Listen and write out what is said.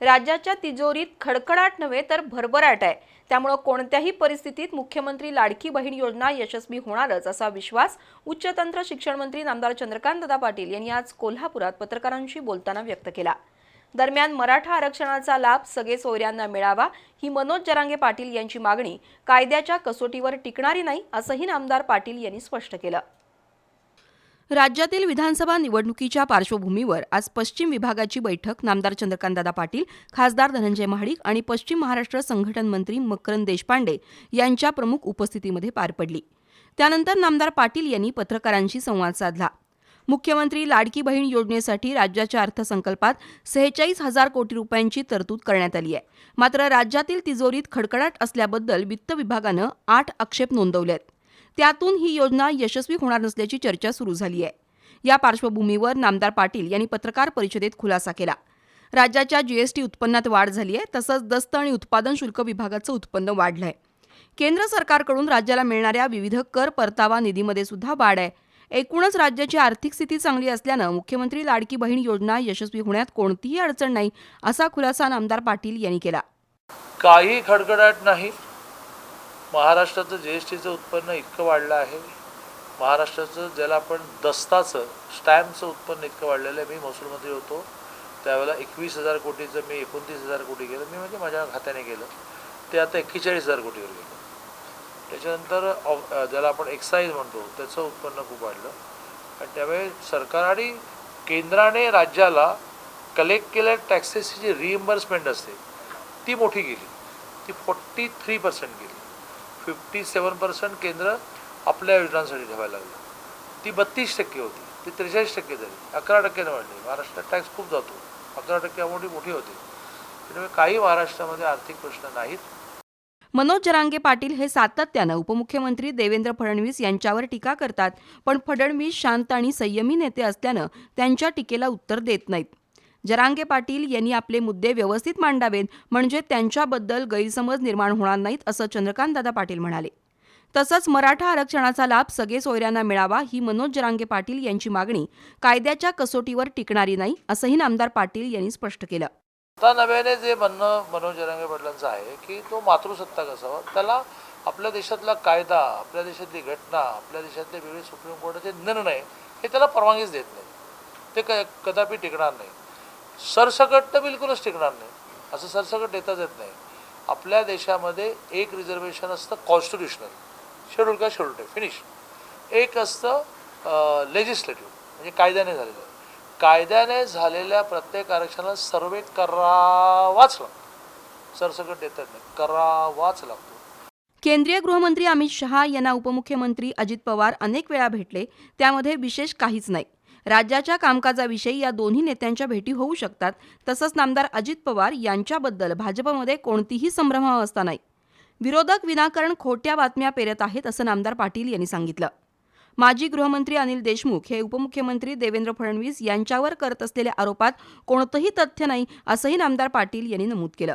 राज्याच्या तिजोरीत खडखडाट नव्हे तर भरभराट आहे. त्यामुळं कोणत्याही परिस्थितीत मुख्यमंत्री लाडकी बहीण योजना यशस्वी होणारच असा विश्वास उच्चतंत्र शिक्षण मंत्री नामदार चंद्रकांतदा पाटील यांनी आज कोल्हापुरात पत्रकारांशी बोलताना व्यक्त केला. दरम्यान मराठा आरक्षणाचा लाभ सगळे सोयऱ्यांना मिळावा ही मनोज जरांगे पाटील यांची मागणी कायद्याच्या कसोटीवर टिकणारी नाही असंही नामदार पाटील यांनी स्पष्ट केलं. राज्यातील विधानसभा निवडणुकीच्या पार्श्वभूमीवर आज पश्चिम विभागाची बैठक. नामदार चंद्रकांतदादा पाटील खासदार धनंजय महाडिक आणि पश्चिम महाराष्ट्र संघटन मंत्री मकरंद देशपांडे यांच्या प्रमुख उपस्थितीमध्ये पार पडली. त्यानंतर नामदार पाटील यांनी पत्रकारांशी संवाद साधला. मुख्यमंत्री लाडकी बहीण योजनेसाठी राज्याच्या अर्थसंकल्पात सेहेचाळीस हजार कोटी रुपयांची तरतूद करण्यात आली आहे. मात्र राज्यातील तिजोरीत खडखडाट असल्याबद्दल वित्त विभागानं आठ आक्षेप नोंदवले आहेत त्यातून ही योजना यशस्वी होणार नसल्याची चर्चा सुरू झाली आहे या पार्श्वभूमीवर नामदार पाटील यांनी पत्रकार परिषदेत खुलासा केला. राज्याच्या जीएसटी उत्पन्नात वाढ झाली आहे तसंच दस्त आणि उत्पादन शुल्क विभागाचं उत्पन्न वाढलं आहे केंद्र सरकारकडून राज्याला मिळणाऱ्या विविध कर परतावा निधीमध्ये सुद्धा वाढ आहे. एकूणच राज्याची आर्थिक स्थिती चांगली असल्यानं मुख्यमंत्री लाडकी बहीण योजना यशस्वी होण्यात कोणतीही अडचण नाही असा खुलासा नामदार पाटील यांनी केला. काही खडखडाट नाही. महाराष्ट्राचं जी एस टीचं उत्पन्न इतकं वाढलं आहे. महाराष्ट्राचं ज्याला आपण दस्ताचं स्टॅम्पचं उत्पन्न इतकं वाढलेलं आहे. मी महसूलमंत्री होतो. त्यावेळेला एकवीस हजार कोटीचं मी एकोणतीस हजार कोटी केलं मी म्हणजे माझ्या खात्याने केलं ते आता एक्केचाळीस हजार कोटीवर गेलं. त्याच्यानंतर ज्याला आपण एक्साईज म्हणतो त्याचं उत्पन्न खूप वाढलं. आणि त्यामुळे सरकार आणि केंद्राने राज्याला कलेक्ट केलेल्या टॅक्सेसची जी रिइम्बर्समेंट असते ती मोठी गेली. ती फोर्टी थ्री पर्सेंट गेली. फिफ्टी सेवन पर्सेंट केंद्र आपल्या योजनांसाठी ठेवायला लागलं. ती बत्तीस टक्के होती ती त्रेचाळीस टक्के झाली अकरा टक्क्याने वाढली. महाराष्ट्रात टॅक्स खूप जातो अकरा टक्के अमाऊंट मोठी होती. त्यामुळे काही महाराष्ट्रामध्ये आर्थिक प्रश्न नाहीत. मनोज जरांगे पाटील हे सातत्यानं उपमुख्यमंत्री देवेंद्र फडणवीस यांच्यावर टीका करतात पण फडणवीस शांत आणि संयमी नेते असल्यानं त्यांच्या टीकेला उत्तर देत नाहीत. जरांगे पाटील यांनी आपले मुद्दे व्यवस्थित मांडावेत म्हणजे त्यांच्याबद्दल गैरसमज निर्माण होणार नाहीत असं चंद्रकांतदादा पाटील म्हणाले. तसंच मराठा आरक्षणाचा लाभ सगळे सोयऱ्यांना मिळावा ही मनोज जरांगे पाटील यांची मागणी कायद्याच्या कसोटीवर टिकणारी नाही असंही नामदार पाटील यांनी स्पष्ट केलं. आता नव्याने जे म्हणणं मनोज जरांगे पाटलांचं आहे की तो मातृसत्ताक असावा त्याला आपल्या देशातला कायदा आपल्या देशातली घटना आपल्या देशातले वेगळे सुप्रीम कोर्टाचे निर्णय हे त्याला परवानगीच देत नाही. ते क कदापि टिकणार नाही. सरसकट तर बिलकुलच टिकणार नाही. असं सरसकट देताच येत नाही. आपल्या देशामध्ये एक रिझर्वेशन असतं कॉन्स्टिट्युशनल शेड्यूल काय? शेड्यूल आहे फिनिश एक असतं लेजिस्लेटिव्ह म्हणजे कायद्याने झालेलं. कायद्याने झालेल्या प्रत्येक आरक्षणाला सर्वे करावाच लागतो. सरसकट देतात नाही करावाच लागतो. केंद्रीय गृहमंत्री अमित शहा यांना उपमुख्यमंत्री अजित पवार अनेक वेळा भेटले. त्यामध्ये विशेष काहीच नाही. राज्याच्या कामकाजाविषयी या दोन्ही नेत्यांच्या भेटी होऊ शकतात. तसंच नामदार अजित पवार यांच्याबद्दल भाजपमध्ये कोणतीही संभ्रमावस्था नाही. विरोधक विनाकारण खोट्या बातम्या पेरत आहेत असं नामदार पाटील यांनी सांगितलं. माजी गृहमंत्री अनिल देशमुख हे उपमुख्यमंत्री देवेंद्र फडणवीस यांच्यावर करत असलेल्या आरोपात कोणतंही तथ्य नाही असंही नामदार पाटील यांनी नमूद केलं.